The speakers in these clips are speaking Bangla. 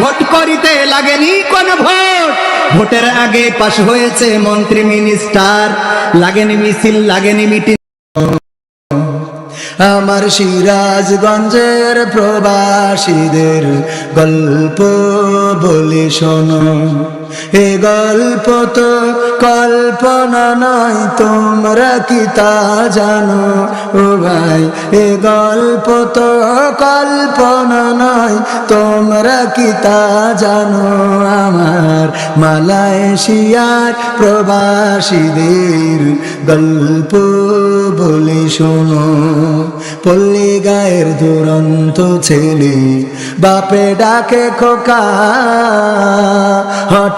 ভোট করিতে লাগেনি কোন ভোট? ভোটের আগে পাশ হয়েছে মন্ত্রী, মিনিস্টার। লাগেনি মিছিল, লাগেনি মিটিং। আমার সিরাজগঞ্জের প্রবাসীদের গল্প বলে শোনো। এ গল্প তো কল্পনা নয় তোমরা কি তা জানো? ও ভাই, এ গল্প তো কল্পনা নয় তোমরা কি তা জানো? আমার মালয়েশিয়ার প্রবাসীদের গল্প বলে শোনো। পল্লী গায়ের দুরন্ত ছেলে, বাপে ডাকে খোকা, হঠাৎ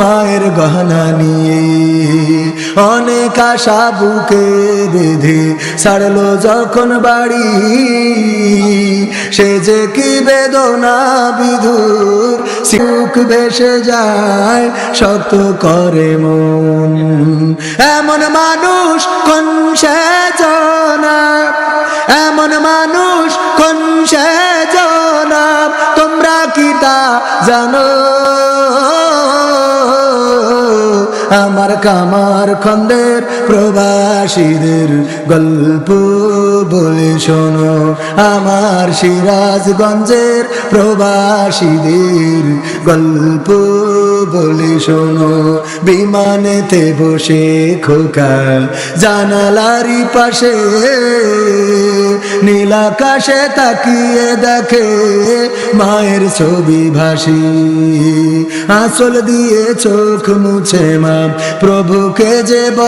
মায়ের গহনা নিয়ে অনেক আশা বুকে বেঁধে ছাড়লো যখন বাড়ি। সে যে কি বেদনা বিধুর, সুখ ভেসে যায় শত করে মন। এমন মানুষ কোন সে এমন মানুষ কোন সে জনা তোমরা কি তা জানো? আমার কামার খন্দের প্রবাসীদের গল্প বলে শোনো। আমার সিরাজগঞ্জের প্রবাসীদের গল্প বলে শোনো, বিমানেতে বসে খোকা জানালারি পাশে। নীলাকাশে তাকিয়ে দেখে মায়ের ছবি ভাসি। আসল দিয়ে চোখ মুছে মা, প্রভুকে যে